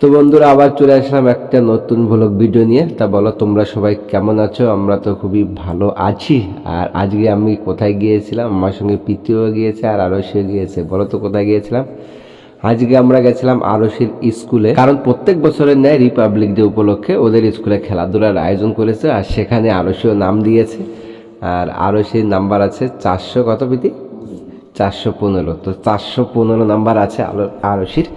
তো বন্ধুরা, আবার চলে আসলাম একটা নতুন ভ্লগ ভিডিও নিয়ে। তা বলো, তোমরা সবাই কেমন আছো? আমরা তো খুবই ভালো আছি। আর আজকে আমি কোথায় গিয়েছিলাম? আমার সঙ্গে প্রীতিও গিয়েছে আর আরসিও গিয়েছে। বলো তো, কোথায় গিয়েছিলাম? আজকে আমরা গেছিলাম আরসির স্কুলে। কারণ প্রত্যেক বছরের ন্যায় রিপাবলিক ডে উপলক্ষে ওদের স্কুলে খেলাধুলার আয়োজন করেছে। আর সেখানে আরসিও নাম দিয়েছে। আর আরসির নাম্বার আছে চারশো কত প্রীতি? চারশো পনেরো। তো চারশো পনেরো নাম্বার আছে আলো আরসির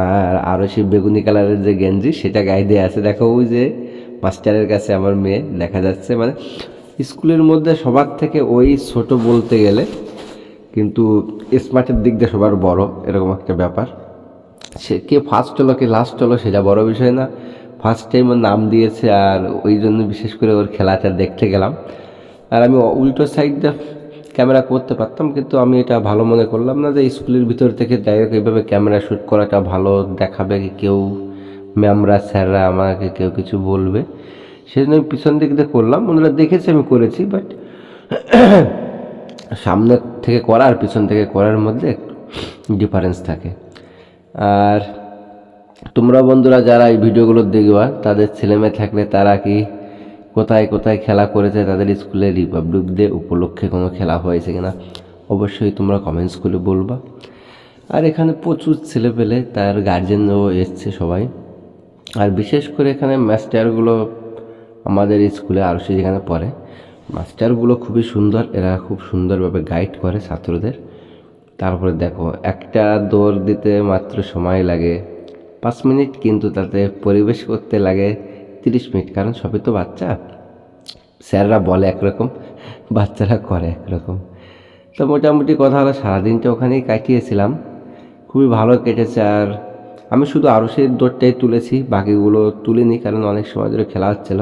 আর আরসির বেগুনি কালারের যে গেঞ্জি, সেটা গায়ে আছে। দেখো ওই যে মাস্টারের কাছে আমার মেয়ে, দেখা যাচ্ছে। মানে স্কুলের মধ্যে সবার থেকে ওই ছোট বলতে গেলে কিন্তু স্মার্টের দিক দিয়ে সবার বড়, এরকম একটা ব্যাপার। সে কে ফার্স্ট হলো, কে লাস্ট হলো, সেটা বড় বিষয় না। ফার্স্ট টাইম ওর নাম দিয়েছে আর ওই জন্য বিশেষ করে ওর খেলাটা দেখতে গেলাম। আর আমি উল্টো সাইডটা ক্যামেরা করতে পারতাম, কিন্তু আমি এটা ভালো মনে করলাম না যে স্কুলের ভিতর থেকে ডাইরেক্ট এইভাবে ক্যামেরা শ্যুট করাটা ভালো, দেখাবে কেউ, ম্যামরা, স্যাররা আমাকে কেউ কিছু বলবে। সেই জন্য পিছন দিক দিয়ে করলাম, ওনারা দেখেছে আমি করেছি বাট সামনে থেকে করা আর পিছন থেকে করার মধ্যে ডিফারেন্স থাকে। আর তোমরা বন্ধুরা যারা এই ভিডিওগুলো দেখবা, তাদের ছেলেমেয়ে থাকলে তারা কি কোথায় কোথায় খেলা করেছে তাদের স্কুলে রিপাবলিক ডে উপলক্ষে কোনো খেলা হয়েছে কিনা, অবশ্যই তোমরা কমেন্টস করে বলবা। আর এখানে প্রচুর ছেলে পেলে তার গার্জেনও এসছে সবাই। আর বিশেষ করে এখানে মাস্টারগুলো আমাদের স্কুলে আরও সে যেখানে পড়ে মাস্টারগুলো খুবই সুন্দর, এরা খুব সুন্দরভাবে গাইড করে ছাত্রদের। তারপরে দেখো, একটা দৌড় দিতে মাত্র সময় লাগে, পাঁচ মিনিট কিন্তু তাতে পরিবেশ করতে লাগে তিরিশ মিনিট, কারণ সবই তো বাচ্চা। স্যাররা বলে একরকম, বাচ্চারা করে একরকম। তো মোটামুটি কথা হলো সারাদিনটা ওখানেই কাটিয়েছিলাম। খুবই ভালো কেটেছে, আর আমি শুধু আরও সেই দৌড়টাই তুলেছি, বাকিগুলো তুলিনি, কারণ অনেক সময় ধরে খেলা হচ্ছিল।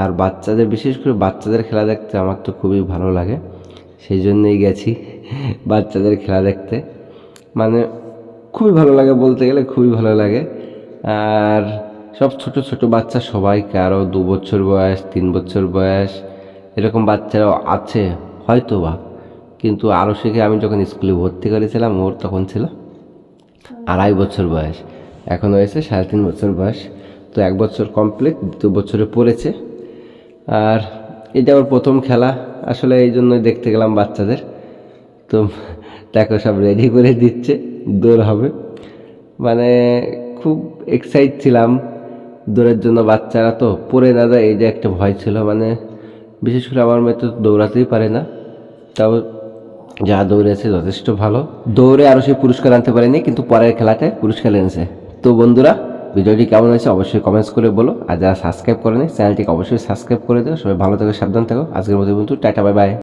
আর বাচ্চাদের, বিশেষ করে বাচ্চাদের খেলা দেখতে আমার তো খুবই ভালো লাগে। সেই জন্যই গেছি বাচ্চাদের খেলা দেখতে। মানে খুবই ভালো লাগে বলতে গেলে, খুবই ভালো লাগে। আর সব ছোট ছোট বাচ্চা সবাই কারও দু বছর বয়স, তিন বছর বয়স এরকম বাচ্চারাও আছে হয়তো বা কিন্তু আরও শিখে আমি যখন স্কুলে ভর্তি করেছিলাম, ওর তখন ছিল আড়াই বছর বয়স। এখন হয়েছে সাড়ে তিন বছর বয়স। তো এক বছর কমপ্লিট দু বছরে পড়েছে। আর এটা ওর প্রথম খেলা। আসলে এই জন্যই দেখতে গেলাম বাচ্চাদের। তো দেখো, সব রেডি করে দিচ্ছে, দৌড় হবে। মানে খুব এক্সাইট ছিলাম। দৌড়ের জন্য বাচ্চারা তো পড়ে না যায়, এই যে একটা ভয় ছিল। মানে বিশেষ করে আমার মেয়ে তো দৌড়াতেই পারে না। তাও যা দৌড়েছে যথেষ্ট ভালো। দৌড়ে আরও সে পুরস্কার আনতে পারেনি, কিন্তু পরের খেলাতে পুরস্কার এনেছে। তো বন্ধুরা, ভিডিওটি কেমন হয়েছে অবশ্যই কমেন্টস করে বলো। আর যারা সাবস্ক্রাইব করেনি চ্যানেলটিকে অবশ্যই সাবস্ক্রাইব করে দেবো সবাই ভালো থেকো, সাবধান থাকো। আজকের মতো বন্ধু টাটা বাই বাই